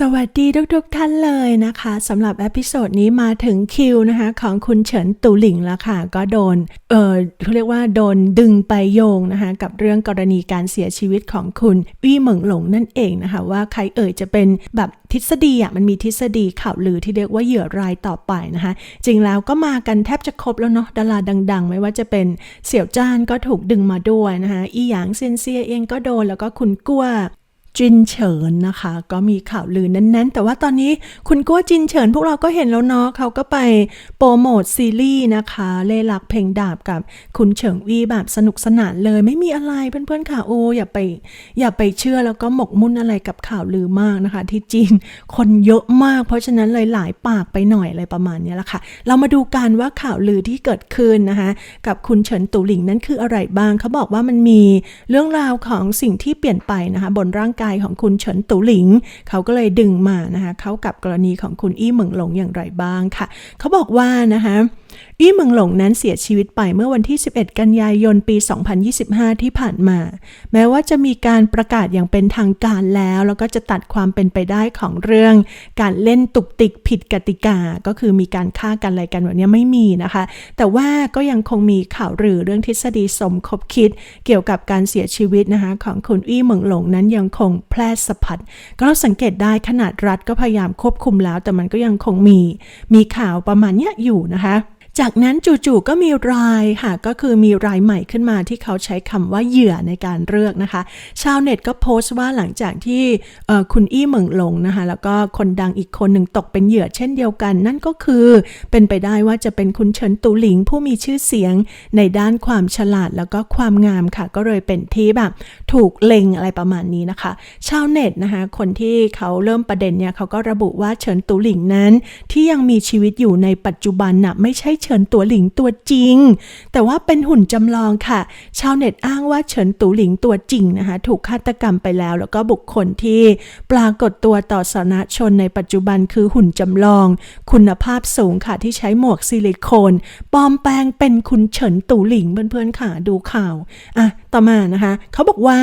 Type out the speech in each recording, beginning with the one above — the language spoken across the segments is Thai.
สวัสดีทุกๆท่านเลยนะคะสำหรับเอพิโซดนี้มาถึงคิวนะคะของคุณเฉินตูหลิงแล้วค่ะ ก็โดนเออเขาเรียกว่าโดนดึงไปโยงนะคะกับเรื่องกรณีการเสียชีวิตของคุณวี่เหมิงหลงนั่นเองนะคะ ว่าใครเอ่ยจะเป็นแบบทฤษฎีอะมันมีทฤษฎีข่าวลือที่เรียกว่าเหยื่อรายต่อไปนะคะ จริงแล้วก็มากันแทบจะครบแล้วเนาะดาราดัง ๆ ไม่ว่าจะเป็นเสี่ยวจ้านก็ถูกดึงมาด้วยนะคะอีหยางเซนเซียเองก็โดนแล้วก็คุณกัว จินเฉินนะคะ ก็มีข่าวลือแน่นๆ แต่ว่าตอนนี้คุณกั้วจินเฉินพวกเราก็เห็นแล้วเนาะเขาก็ไปโปรโมทซีรีส์นะคะ เล่หลักเพลงดาบกับคุณเฉิงวีแบบสนุกสนานเลยไม่มีอะไรเพื่อนๆค่ะโอ้อย่าไปอย่าไปเชื่อแล้วก็หมกมุ่นอะไรกับข่าวลือมากนะคะ ที่จีนคนเยอะมาก เพราะฉะนั้นเลยหลายปากไปหน่อยอะไรประมาณนี้แหละค่ะ เรามาดูกันว่าข่าวลือที่เกิดขึ้นนะคะ กับคุณเฉินตูหลิงนั้นคืออะไรบ้างเขาบอกว่ามันมีเรื่องราวของสิ่งที่เปลี่ยนไปนะคะ บนร่างกายของคุณเฉินตูหลิง เขาก็เลยดึงมานะคะเข้ากับกรณีของคุณอี้เหมิงหลงอย่างไรบ้างค่ะ เขาบอกว่านะคะ อี้เหมิงหลงนั้นเสียชีวิตไปเมื่อวันที่ 11 กันยายนปี 2025 ที่ผ่านมา แม้ว่าจะมีการประกาศอย่างเป็นทางการแล้ว แล้วก็จะตัดความเป็นไปได้ของเรื่อง การเล่นตุกติกผิดกติกา ก็คือมีการฆ่ากันอะไรกันแบบนี้ไม่มีนะคะ แต่ว่าก็ยังคงมีข่าวลือเรื่องทฤษฎีสมคบคิด เกี่ยวกับการเสียชีวิตนะคะของคุณอี้เหมิงหลงนั้นยังคงแพร่สะพัด ก็เราสังเกตได้ขนาดรัฐก็พยายามควบคุมแล้ว แต่มันก็ยังคงมี มีข่าวประมาณนี้อยู่นะคะ จากนั้นจู่ๆก็มีรายค่ะก็คือมีรายใหม่ขึ้นมาที่เขาใช้คำว่าเหยื่อในการเลือกนะคะ ชาวเน็ตก็โพสต์ว่าหลังจากที่คุณอี้เหมิงหลงนะคะแล้วก็คนดังอีกคนหนึ่งตกเป็นเหยื่อเช่นเดียวกัน นั่นก็คือเป็นไปได้ว่าจะเป็นคุณเฉินตูหลิงผู้มีชื่อเสียงในด้านความฉลาดแล้วก็ความงามค่ะ ก็เลยเป็นที่แบบถูกเล็งอะไรประมาณนี้นะคะ ชาวเน็ตนะคะคนที่เขาเริ่มประเด็นเนี่ยเขาก็ระบุว่าเฉินตูหลิงนั้น ที่ยังมีชีวิตอยู่ในปัจจุบันน่ะไม่ใช่เฉินตัวหลิงตัวจริง แต่ว่าเป็นหุ่นจำลองค่ะ ชาวเน็ตอ้างว่าเฉินตูหลิงตัวจริงนะคะถูกฆาตกรรมไปแล้ว แล้วก็บุคคลที่ปรากฏตัวต่อสาธารณชนในปัจจุบันคือหุ่นจำลอง คุณภาพสูงค่ะที่ใช้หมวกซิลิโคนปลอมแปลงเป็นคุณเฉินตูหลิงเพื่อนๆค่ะดูข่าวอะต่อมานะคะ เขาบอกว่า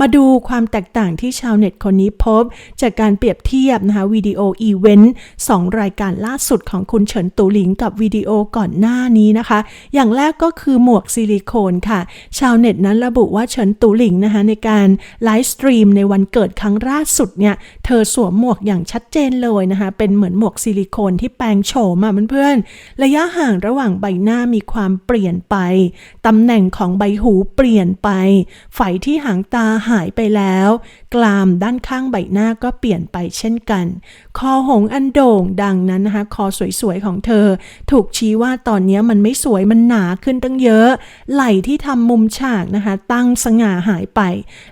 มาดูความแตกต่างที่ชาวเน็ตคนนี้พบ จากการเปรียบเทียบนะคะวิดีโออีเวนต์สองรายการล่าสุดของคุณเฉินตูหลิงกับวิดีโอก่อนหน้านี้นะคะ อย่างแรกก็คือหมวกซิลิโคนค่ะ ชาวเน็ตนั้นระบุว่าเฉินตูหลิงนะคะในการไลฟ์สตรีมในวันเกิดครั้งล่าสุดเนี่ยเธอสวมหมวกอย่างชัดเจนเลยนะคะเป็นเหมือนหมวกซิลิโคนที่แปลงโฉมอะเพื่อนๆระยะห่างระหว่างใบหน้ามีความเปลี่ยนไปตำแหน่งของใบหูเปลี่ยนไปไฝที่หางตาหายไปแล้วกรามด้านข้างใบหน้าก็เปลี่ยนไปเช่นกัน คอหงอันโด่งดังนั้นนะคะ คอสวยๆของเธอ ถูกชี้ว่าตอนนี้มันไม่สวยมันหนาขึ้นตั้งเยอะ ไหล่ที่ทำมุมฉากนะคะ ตั้งสง่าหายไป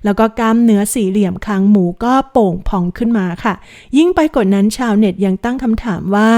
แล้วก็กล้ามเนื้อสี่เหลี่ยมคางหมูก็โป่งพองขึ้นมาค่ะ ยิ่งไปกว่านั้นชาวเน็ตยังตั้งคำถามว่า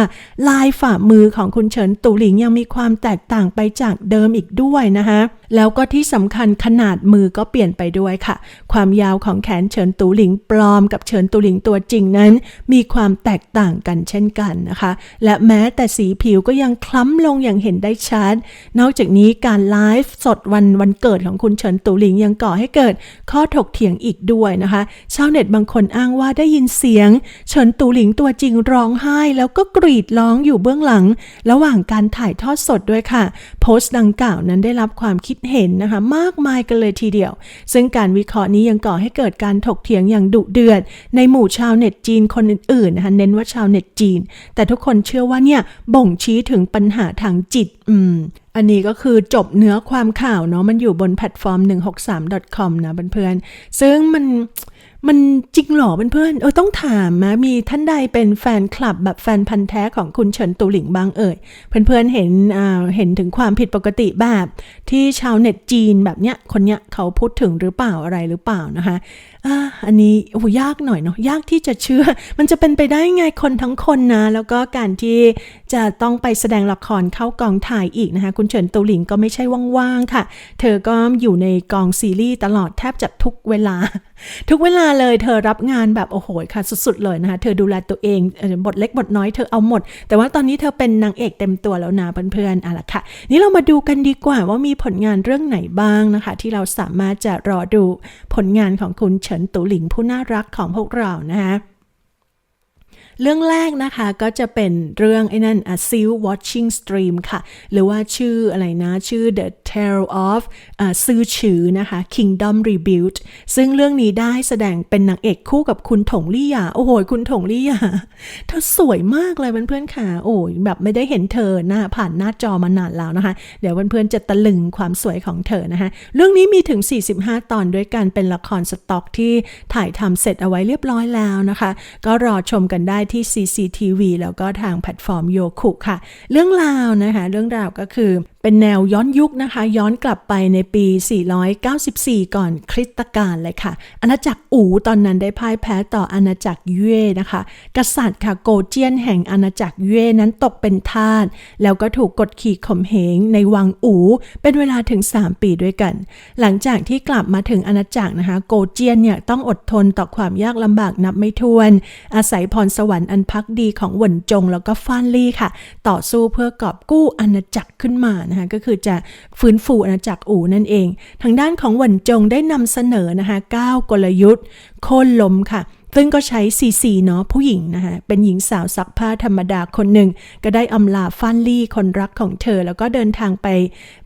ลายฝ่ามือของคุณเฉินตูหลิงยังมีความแตกต่างไปจากเดิมอีกด้วยนะคะแล้วก็ที่สำคัญขนาดมือก็เปลี่ยนไปด้วยค่ะ ความยาวของแขนเฉินตูหลิงปลอมกับเฉินตูหลิงตัวจริงนั้น มีความแตกต่างกันเช่นกันนะคะ และแม้แต่สีผิวก็ยังคล้ำลงอย่างเห็นได้ชัด นอกจากนี้การไลฟ์สดวันวันเกิดของคุณเฉินตูหลิงยังก่อให้เกิดข้อถกเถียงอีกด้วยนะคะชาวเน็ตบางคนอ้างว่าได้ยินเสียง เฉินตูหลิงตัวจริงร้องไห้แล้วก็กรีดร้องอยู่เบื้องหลัง ระหว่างการถ่ายทอดสดด้วยค่ะ โพสต์ดังกล่าวนั้นได้รับความคิดเห็นนะคะมากมายกันเลยทีเดียว ซึ่งการวิเคราะห์นี้ยังก่อให้เกิดการถกเถียงอย่างดุเดือด ในหมู่ชาวเน็ตจีนคนอื่นๆนะคะเน้นว่าชาวเน็ตจีน แต่ทุกคนเชื่อว่าเนี่ยบ่งชี้ถึงปัญหาทางจิต อืม อันนี้ก็คือจบเนื้อความข่าวเนาะมันอยู่บนแพลตฟอร์ม 163.com นะเพื่อนๆซึ่งมัน มันจริงหรอเพื่อนๆเออต้องถามนะมีท่านใดเป็นแฟนคลับแบบแฟนพันธ์แท้ของคุณเฉินตูหลิงบ้างเอ่ย เพื่อนๆเห็นอ่าเห็นถึงความผิดปกติแบบที่ชาวเน็ตจีนแบบเนี้ยคนเนี้ยเขาพูดถึงหรือเปล่าอะไรหรือเปล่านะคะ อันนี้โอ้ยากหน่อยเนาะยากที่จะเชื่อ มันจะเป็นไปได้ไงคนทั้งคนนะ แล้วก็การที่จะต้องไปแสดงละครเข้ากองถ่ายอีกนะคะ คุณเฉินตูหลิงก็ไม่ใช่ว่างๆค่ะ เธอก็อยู่ในกองซีรีส์ตลอดแทบจะทุกเวลา ทุกเวลาเลยเธอรับงานแบบโอ้โหค่ะสุดๆเลยนะคะ เธอดูแลตัวเองบทเล็กบทน้อยเธอเอาหมด แต่ว่าตอนนี้เธอเป็นนางเอกเต็มตัวแล้วนะเพื่อนๆอะละค่ะ นี่เรามาดูกันดีกว่าว่ามีผลงานเรื่องไหนบ้างนะคะ ที่เราสามารถจะรอดูผลงานของคุณเฉินตูหลิงผู้น่ารักของพวกเรานะคะ เรื่องแรกนะคะก็จะเป็นเรื่องไอ้นั่นอะ Seal Watching Stream ค่ะ หรือว่าชื่ออะไรนะ ชื่อ The Tale of อ่าซื่อฉือนะคะ Kingdom Rebuilt ซึ่งเรื่องนี้ได้แสดงเป็นนางเอกคู่กับคุณถงลี่หยา โอ้โห คุณถงลี่หยา เธอสวยมากเลยเพื่อนๆค่ะ โอ้ยแบบไม่ได้เห็นเธอหน้าผ่านหน้าจอมานานแล้วนะคะ เดี๋ยวเพื่อนๆจะตะลึงความสวยของเธอนะคะ เรื่องนี้มีถึง 45 ตอนด้วยกันเป็นละครสต็อกที่ถ่ายทำเสร็จเอาไว้เรียบร้อยแล้วนะคะ ก็รอชมกันได้ที่ CCTV แล้วก็ทางแพลตฟอร์มโยคุค่ะ เรื่องราวนะคะ เรื่องราวก็คือเป็นแนวย้อนยุคนะคะ ย้อนกลับไปในปี 494 ก่อนคริสตกาลเลยค่ะ อาณาจักรอู่ตอนนั้นได้พ่ายแพ้ต่ออาณาจักรเย่นะคะ กษัตริย์ค่ะโกเจียนแห่งอาณาจักรเย่นั้นตกเป็นทาส แล้วก็ถูกกดขี่ข่มเหงในวังอู่เป็นเวลาถึง 3 ปีด้วยกัน หลังจากที่กลับมาถึงอาณาจักรนะคะ โกเจียนเนี่ยต้องอดทนต่อความยากลำบากนับไม่ถ้วน อาศัยพรสวรรค์อันพักดีของหวนจงแล้วก็ฟานลี่ค่ะ ต่อสู้เพื่อกอบกู้อาณาจักรขึ้นมานะคะก็คือจะฟื้นฟูอาณาจักรอู่นั่นเอง ทางด้านของหวนจงได้นำเสนอนะคะ9กลยุทธ์โค่นล้มค่ะ ซึ่งก็ใช้ซีซีเนาะผู้หญิงนะคะเป็นหญิงสาวซักผ้าธรรมดาคนหนึ่ง ก็ได้อำลาฟ้านลี่คนรักของเธอ แล้วก็เดินทางไป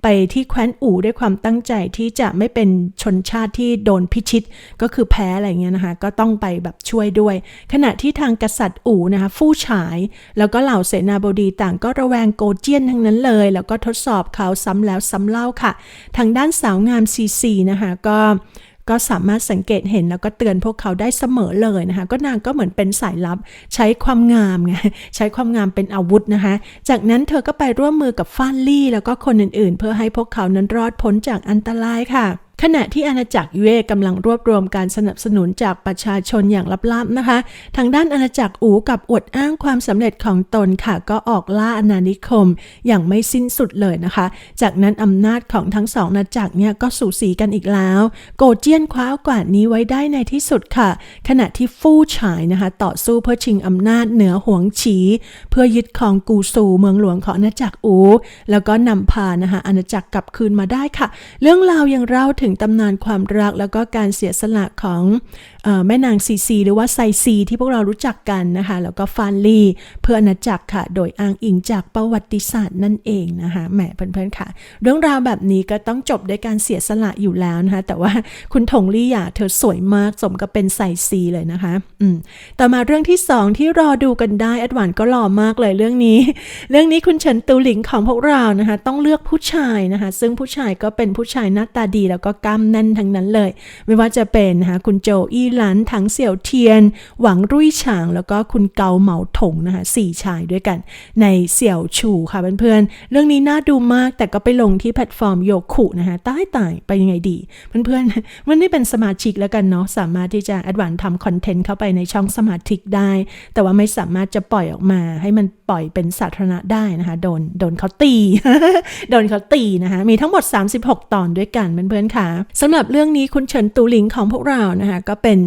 ไปที่แคว้นอู่ด้วยความตั้งใจที่จะไม่เป็นชนชาติที่โดนพิชิต ก็คือแพ้อะไรเงี้ยนะคะก็ต้องไปแบบช่วยด้วย ขณะที่ทางกษัตริย์อู่นะคะฟู่ฉาย แล้วก็เหล่าเสนาบดีต่างก็ระแวงโกเจียนทั้งนั้นเลย แล้วก็ทดสอบเขาซ้ำแล้วซ้ำเล่าค่ะ ทางด้านสาวงามซีซีนะคะก็ ก็สามารถสังเกตเห็นแล้วก็เตือนพวกเขาได้เสมอเลยนะคะ ก็นางก็เหมือนเป็นสายลับใช้ความงามไงใช้ความงามเป็นอาวุธนะคะ จากนั้นเธอก็ไปร่วมมือกับฟ้านลี่ แล้วก็คนอื่นๆ เพื่อให้พวกเขานั้นรอดพ้นจากอันตรายค่ะ ขณะที่อาณาจักรยูเอกำลังรวบรวมการสนับสนุนจากประชาชนอย่างลับๆนะคะ ทางด้านอาณาจักรอูกับอวดอ้างความสำเร็จของตนค่ะ ก็ออกล่าอาณานิคม อย่างไม่สิ้นสุดเลยนะคะ จากนั้นอำนาจของทั้งสองอาณาจักรเนี่ยก็สูสีกันอีกแล้ว โกเจียนคว้าโอกาสนี้ไว้ได้ในที่สุดค่ะ ขณะที่ฟู่ฉายนะคะ ต่อสู้เพื่อชิงอำนาจเหนือหวงฉี เพื่อยึดครองกูซูเมืองหลวงของอาณาจักรอู แล้วก็นำพานะคะอาณาจักรกลับคืนมาได้ค่ะ เรื่องราวยังเล่าถึงตำนานความรักแล้วก็การเสียสละของ แม่นางซีซีหรือว่าไซซีที่พวกเรารู้จักกันนะคะ แล้วก็ฟานลีเพื่ออาณาจักรค่ะ โดยอ้างอิงจากประวัติศาสตร์นั่นเองนะคะแหมเพื่อนๆค่ะ เรื่องราวแบบนี้ก็ต้องจบด้วยการเสียสละอยู่แล้วนะคะ แต่ว่าคุณถงลี่หยาเธอสวยมากสมกับเป็นไซซีเลยนะคะอืมต่อมาเรื่องที่ 2 ที่รอดูกันได้แอดวานก็หล่อมากเลยเรื่องนี้ เรื่องนี้คุณเฉินตูหลิงของพวกเรานะคะ ต้องเลือกผู้ชายนะคะ ซึ่งผู้ชายก็เป็นผู้ชายหน้าตาดีแล้วก็กล้ามแน่นทั้งนั้นเลย ไม่ว่าจะเป็นนะคะคุณโจอี้หลันถังเสี่ยวเทียน หวังรุ่ยฉาง แล้วก็คุณเกาเหมาถงนะคะสี่ชายด้วยกัน ในเสี่ยวชูค่ะเพื่อนๆ เรื่องนี้น่าดูมากแต่ก็ไปลงที่แพลตฟอร์มโยคุนะคะตายตายไปยังไงดี เพื่อนๆมันนี่เป็นสมาชิกแล้วกันเนาะสามารถที่จะแอดวานทำคอนเทนต์เข้าไปในช่องสมาชิกได้ แต่ว่าไม่สามารถจะปล่อยออกมา ให้มันปล่อยเป็นสาธารณะได้นะคะโดนโดนเขาตีโดนเขาตีนะคะมีทั้งหมด 36 ตอนด้วยกันเพื่อนๆค่ะสำหรับเรื่องนี้คุณเฉินตูหลิงของพวกเรานะคะก็เป็น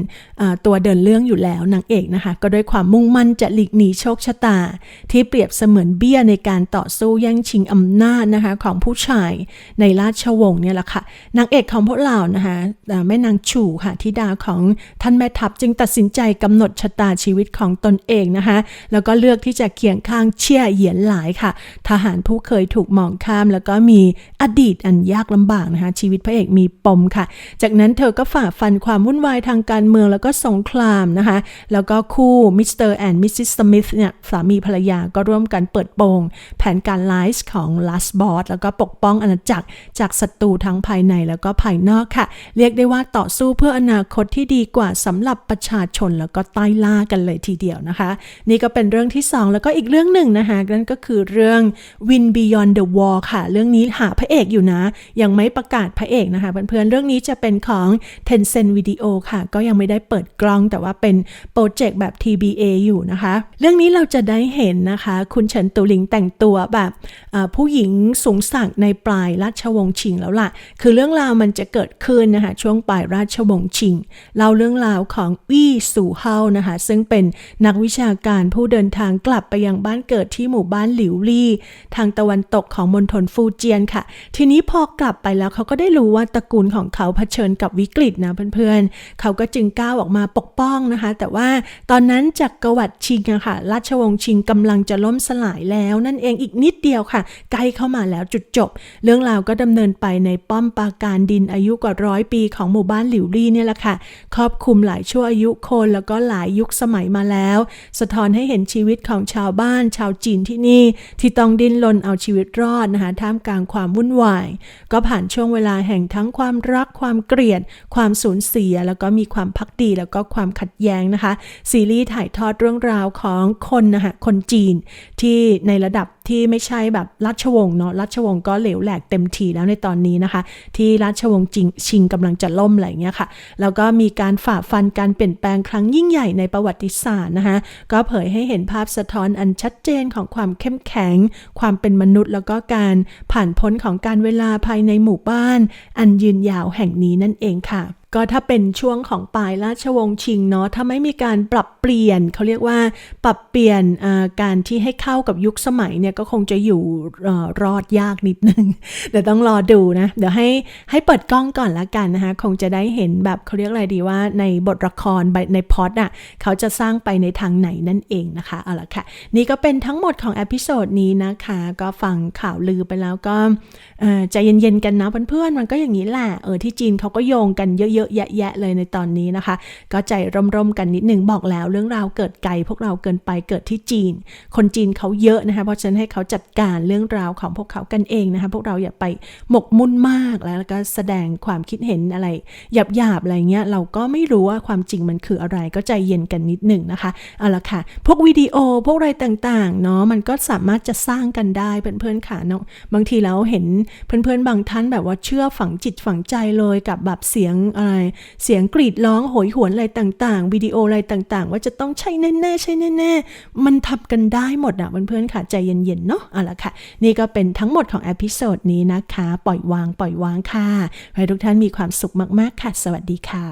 ตัวเดินเรื่องอยู่แล้วนางเอกนะคะ ก็ด้วยความมุ่งมั่นจะหลีกหนีโชคชะตา ที่เปรียบเสมือนเบี้ยในการต่อสู้แย่งชิงอำนาจนะคะของผู้ชายในราชวงศ์เนี่ยแหละค่ะนางเอกของพวกเรานะคะแม่นางฉู่ค่ะธิดาของท่านแม่ทัพจึงตัดสินใจกำหนดชะตาชีวิตของตนเองนะคะแล้วก็เลือกที่จะเคียงข้างเชี่ยเหยียนหลายค่ะ ทหารผู้เคยถูกมองข้าม แล้วก็มีอดีตอันยากลำบากนะคะชีวิตพระเอกมีปมค่ะ จากนั้นเธอก็ฝ่าฟันความวุ่นวายทางการเมืองแล้วก็สงครามนะคะ แล้วก็คู่มิสเตอร์แอนด์มิสซิสสมิธเนี่ยสามีภรรยาก็ร่วมกันเปิดโปง แผนการไลฟ์ของ Last Boss แล้วก็ปกป้องอาณาจักรจากศัตรูทั้งภายในแล้วก็ภายนอกค่ะ เรียกได้ว่าต่อสู้เพื่ออนาคตที่ดีกว่าสำหรับประชาชนแล้วก็ใต้ล่ากันเลยทีเดียวนะคะ นี่ก็เป็นเรื่องที่ 2 แล้วก็อีกเรื่องหนึ่งนะคะนั่นก็คือเรื่อง Win Beyond the Wall ค่ะ เรื่องนี้หาพระเอกอยู่นะ ยังไม่ประกาศพระเอกนะคะเพื่อนๆเรื่องนี้จะเป็นของ Tencent Video ค่ะ ก็ยังไม่ได้เปิดกล้องแต่ว่าเป็นโปรเจกต์แบบ TBA อยู่นะคะ เรื่องนี้เราจะได้เห็นนะคะ คุณเฉินตูหลิงแต่งตัวแบบผู้หญิงสูงสักในปลายราชวงศ์ชิงแล้วล่ะ คือเรื่องราวมันจะเกิดขึ้นนะคะช่วงปลายราชวงศ์ชิงเล่าเรื่องราวของวี่สู่เฮานะคะซึ่งเป็นนักวิชาการผู้เดินทางกลับไปยังบ้านเกิดที่หมู่บ้านหลิวลี่ ทางตะวันตกของมณฑลฟูเจียนค่ะ ทีนี้พอกลับไปแล้วเขาก็ได้รู้ว่าตระกูลของเขาเผชิญกับวิกฤตนะเพื่อนๆ เขาก็จึงงก้าวออกมาปกป้องนะคะ แต่ว่าตอนนั้นจากกวัดชิงอะค่ะราชวงศ์ชิงกำลังจะล่มสลายแล้วนั่นเองอีกนิดเดียวค่ะ ใกล้เข้ามาแล้วจุดจบ เรื่องราวก็ดำเนินไปในป้อมปราการดินอายุกว่าร้อยปีของหมู่บ้านหลิวลี่เนี่ยแหละค่ะ ครอบคลุมหลายชั่วอายุคนแล้วก็หลายยุคสมัยมาแล้ว สะท้อนให้เห็นชีวิตของชาวบ้าน ชาวจีนที่นี่ ที่ต้องดิ้นรนเอาชีวิตรอดนะคะท่ามกลางความวุ่นวาย ก็ผ่านช่วงเวลาแห่งทั้งความรักความเกลียด ความสูญเสียแล้วก็มีความพักดีแล้วก็ความขัดแย้งนะคะ ซีรีส์ถ่ายทอดเรื่องราวของคนนะคะคนจีนที่ในระดับที่ไม่ใช่แบบราชวงศ์เนาะราชวงศ์ก็เหลวแหลกเต็มทีแล้วในตอนนี้นะคะ ที่ราชวงศ์จิงชิงกำลังจะล่มอะไรอย่างเงี้ยค่ะ แล้วก็มีการฝ่าฟันการเปลี่ยนแปลงครั้งยิ่งใหญ่ในประวัติศาสตร์นะคะ ก็เผยให้เห็นภาพสะท้อนอันชัดเจนของความเข้มแข็ง ความเป็นมนุษย์ แล้วก็การผ่านพ้นของการเวลาภายในหมู่บ้าน อันยืนยาวแห่งนี้นั่นเองค่ะก็ถ้าเป็นช่วงของปลายราชวงศ์ชิงเนาะถ้าไม่มีการปรับเปลี่ยนเขาเรียกว่าปรับเปลี่ยนการที่ให้เข้ากับยุคสมัยเนี่ยก็คงจะอยู่อรอดยากนิดนึงเดี๋ยวต้องรอดูนะ เดี๋ยวให้ให้เปิดกล้องก่อนละกันนะคะ คงจะได้เห็นแบบเขาเรียกอะไรดีว่าในบทละครในพอดอะเขาจะสร้างไปในทางไหนนั่นเองนะคะ เอาละค่ะ นี่ก็เป็นทั้งหมดของอพิโซดนี้นะคะ ก็ฟังข่าวลือไปแล้วก็ใจเย็นๆกันนะเพื่อนๆมันก็อย่างนี้แหละเออที่จีนเขาก็โยงกันเยอะๆแยะๆเลยในตอนนี้นะคะ ก็ใจร่มๆกันนิดหนึ่งบอกแล้วเรื่องราวเกิดไกลพวกเราเกินไปเกิดที่จีน คนจีนเขาเยอะนะคะเพราะฉะนั้นให้เขาจัดการเรื่องราวของพวกเขากันเองนะคะพวกเราอย่าไปหมกมุ่นมากแล้วก็แสดงความคิดเห็นอะไรหยาบๆอะไรเงี้ยเราก็ไม่รู้ว่าความจริงมันคืออะไรก็ใจเย็นกันนิดหนึ่งนะคะเอาละค่ะ พวกวิดีโอพวกอะไรต่างๆเนาะมันก็สามารถจะสร้างกันได้เพื่อนๆค่ะเนาะบางทีแล้วเห็นเพื่อนๆบางท่านแบบว่าเชื่อฝังจิตฝังใจเลยกับแบบเสียงอะไรเสียงกรีดร้องโหยหวนอะไรต่างๆวิดีโออะไรต่างๆ ว่าจะต้องใช่แน่ๆใช่แน่ๆมันทำกันได้หมดอะเพื่อนๆค่ะใจเย็นๆเนาะเอาละค่ะ นี่ก็เป็นทั้งหมดของอพิโซดนี้นะคะ ปล่อยวางปล่อยวางค่ะ ให้ทุกท่านมีความสุขมาก ๆ ค่ะ สวัสดีค่ะ